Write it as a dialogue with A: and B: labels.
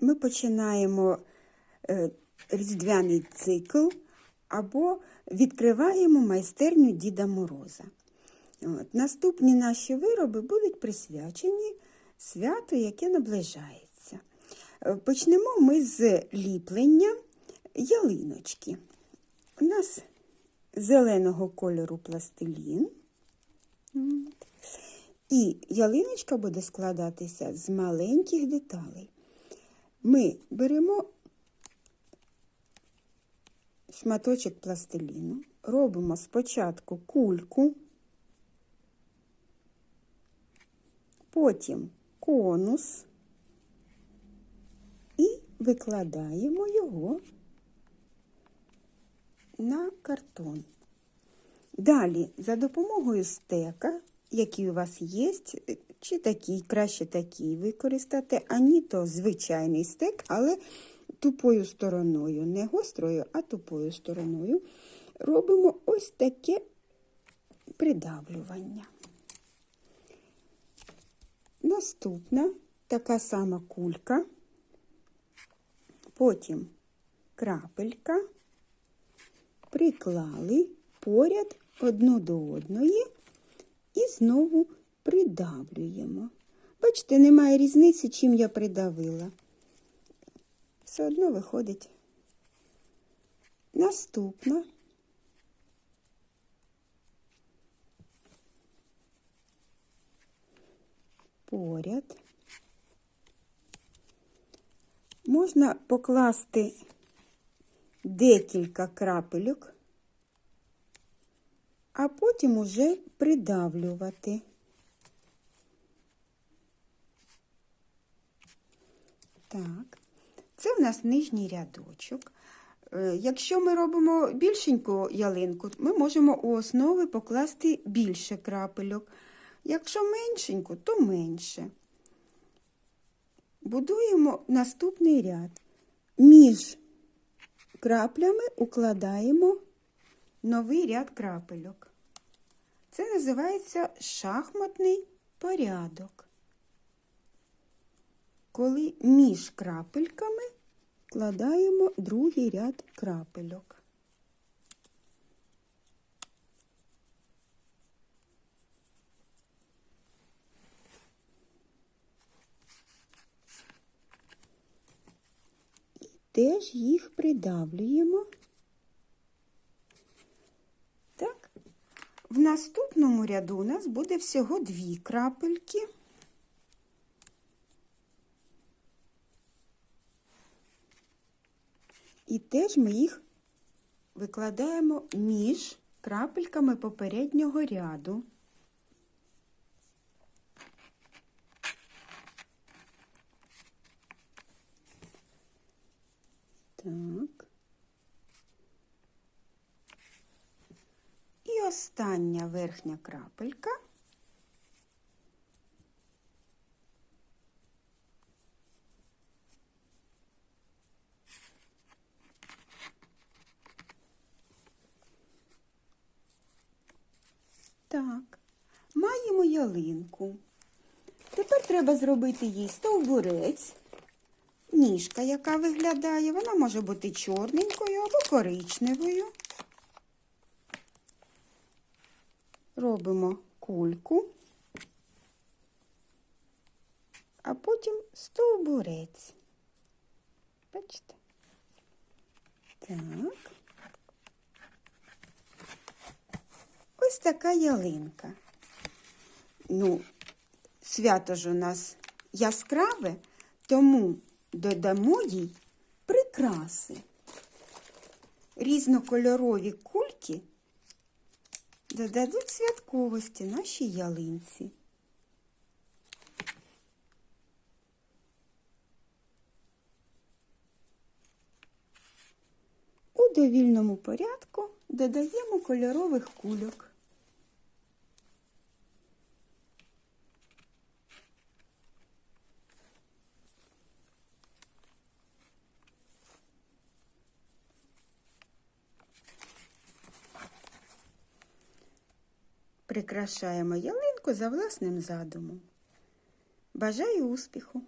A: ми починаємо е, різдвяний цикл або відкриваємо майстерню Діда Мороза. От. Наступні наші вироби будуть присвячені святу, яке наближається. Е, Почнемо ми з ліплення ялиночки. У нас зеленого кольору пластилін. І ялиночка буде складатися з маленьких деталей. Ми беремо шматочок пластиліну, робимо спочатку кульку, потім конус і викладаємо його на картон. Далі, за допомогою стека, який у вас є, чи такий, краще такий використати, а ні то звичайний стек, але тупою стороною, не гострою, а тупою стороною, робимо ось таке придавлювання. Наступна така сама кулька, потім крапелька, приклали поряд одну до одної знову придавлюємо. Бачите, немає різниці, чим я придавила. Все одно виходить. Наступна. Поряд. Можна покласти декілька крапельок, а потім уже придавлювати. Так, це в нас нижній рядочок. Е, Якщо ми робимо більшеньку ялинку, ми можемо у основи покласти більше крапельок. Якщо меншеньку, то менше. Будуємо наступний ряд. Між краплями укладаємо новий ряд крапельок. Це називається шахматний порядок. Коли між крапельками вкладаємо другий ряд крапельок. І теж їх придавлюємо. Так. В наступному ряду у нас буде всього дві крапельки. І теж ми їх викладаємо між крапельками попереднього ряду. Так. Остання верхня крапелька. Так, маємо ялинку. Тепер треба зробити їй стовбурець, ніжка, яка виглядає. Вона може бути чорненькою або коричневою. Робимо кульку, а потім стовбурець. Бачите? Так. Ось така ялинка. Ну, свято ж у нас яскраве, тому додамо їй прикраси. Різнокольорові кульки додадуть святковості нашій ялинці. У довільному порядку додаємо кольорових кульок. Прикрашаємо ялинку за власним задумом. Бажаю успіху!